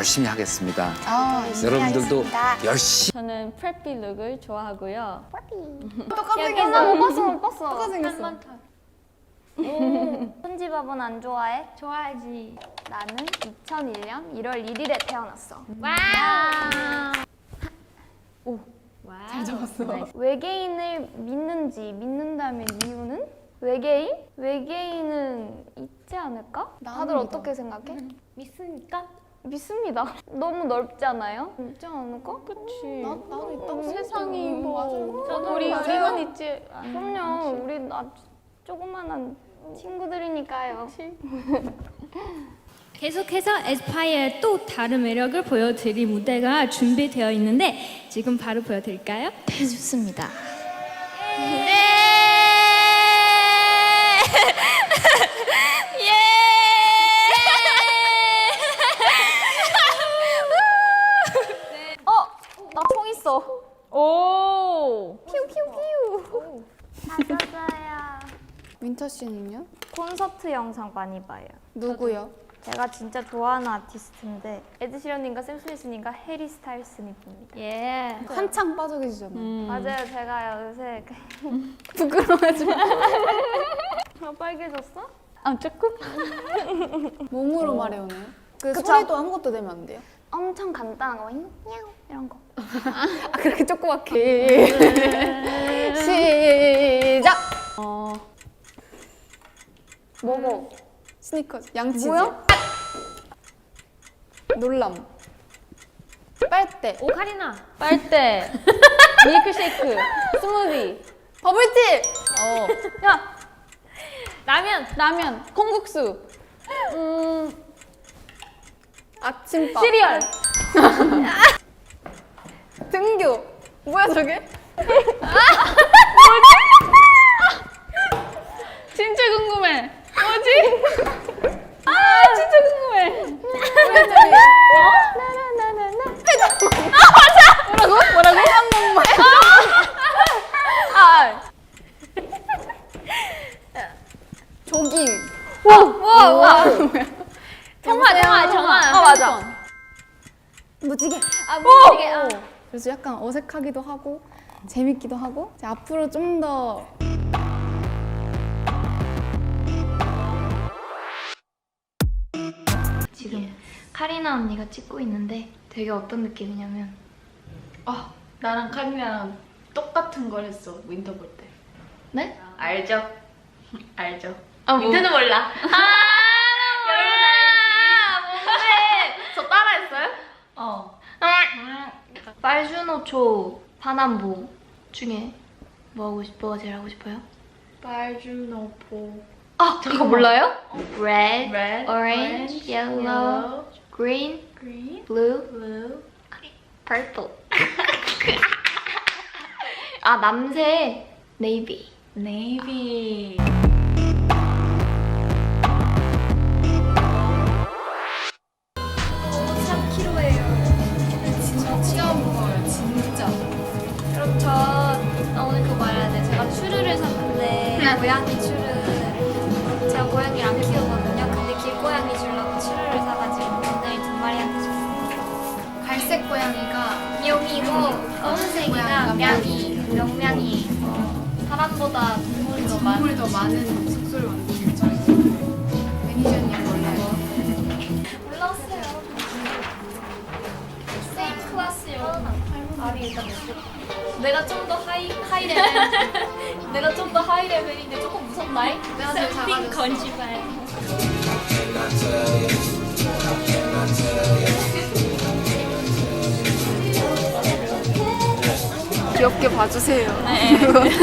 열심히 하겠습니다. 아, 여러분들도 열심히 저는 프레피 룩을 좋아하고요. 똑같은 여기서- 못 봤어, 못 봤어. 똑같이 생겼어. 손지밥은 안 좋아해? 좋아하지. 나는 2001년 1월 1일에 태어났어. 와. 오. 와. 잘 적었어. 외계인을 믿는지 믿는다면 이유는? 외계인? 외계인은 있지 않을까? 다들. 어떻게 생각해? 믿습니까? 믿습니다. 너무 넓지 않아요? 있지 않을까? 그치. 나, 나도 있다고 세상이 생각해. 뭐. 저도 우리. 이건 있지. 그럼요. 우리 나 조그만한 친구들이니까요. 계속해서 에스파이어의 또 다른 매력을 보여드릴 무대가 준비되어 있는데 지금 바로 보여드릴까요? 네, 좋습니다. 어! 나 총 있어. 오. 피우피우피우. 맞았어요. 윈터 씨는요? 콘서트 영상 많이 봐요. 누구요? 제가 진짜 좋아하는 아티스트인데 에드시런님과 샘 스미스님과 해리 스타일스님 봅니다. 예. 한창 빠져 계시잖아요. 맞아요. 제가 요새 부끄러워하지 마. 아, 빨개졌어? 아 조금. 몸으로 말해오네요. 그 그쵸. 소리도 아무것도 내면 안 돼요? 엄청 간단한 거, 냥 이런 거. 아, 그렇게 조그맣게. 시작! 어, 뭐고? 스니커즈. 양치즈. 뭐야? 놀람. 빨대. 오카리나. 빨대. 밀크쉐이크. 스무디. 버블티! 어. 야. 라면. 라면. 콩국수. 음, 아침밥. 시리얼. 등교. 뭐야 저게? 진짜 궁금해. 뭐지? 정말 정말 정말. 아, 맞아. 무지개. 아 무지개. 아. 그래서 약간 어색하기도 하고 재밌기도 하고 이제 앞으로 좀 더 지금 카리나 언니가 찍고 있는데 되게 어떤 느낌이냐면 아, 나랑 카리나랑 똑같은 걸 했어 윈터 볼 때. 네? 알죠? 알죠? 아, 뭐. 윈터는 몰라. 아, 여러분 알지? 뭔데? 저 따라했 어. 빨주노초 파남보 중에 뭐 하고 싶, 뭐가 제일 하고 싶어요? 빨주노포. 아, 이거 몰라요? Red, Red, orange, yellow, green, green, blue, blue. purple. 아, 남색 navy. 네 샀는데 고양이 추르. 제가 고양이를 안 키우거든요. 근데 길고양이 주려고 추르를 사가지고 오늘 두 마리한테 줬어요. 갈색 고양이가 용이고 검은색이가 명이 명명이 사람보다 동물이 더 많은 물더 많은 숙소를 만드는 저희 매니저님 몰라요. 몰랐어요. 세임 클래스요. 말이 일단 내가 좀 더 하이 하이 레벨. 내가 좀 더 하이 레벨인데 조금 무섭나이? 내가 제일 작아졌어. 건지발. 귀엽게 봐주세요.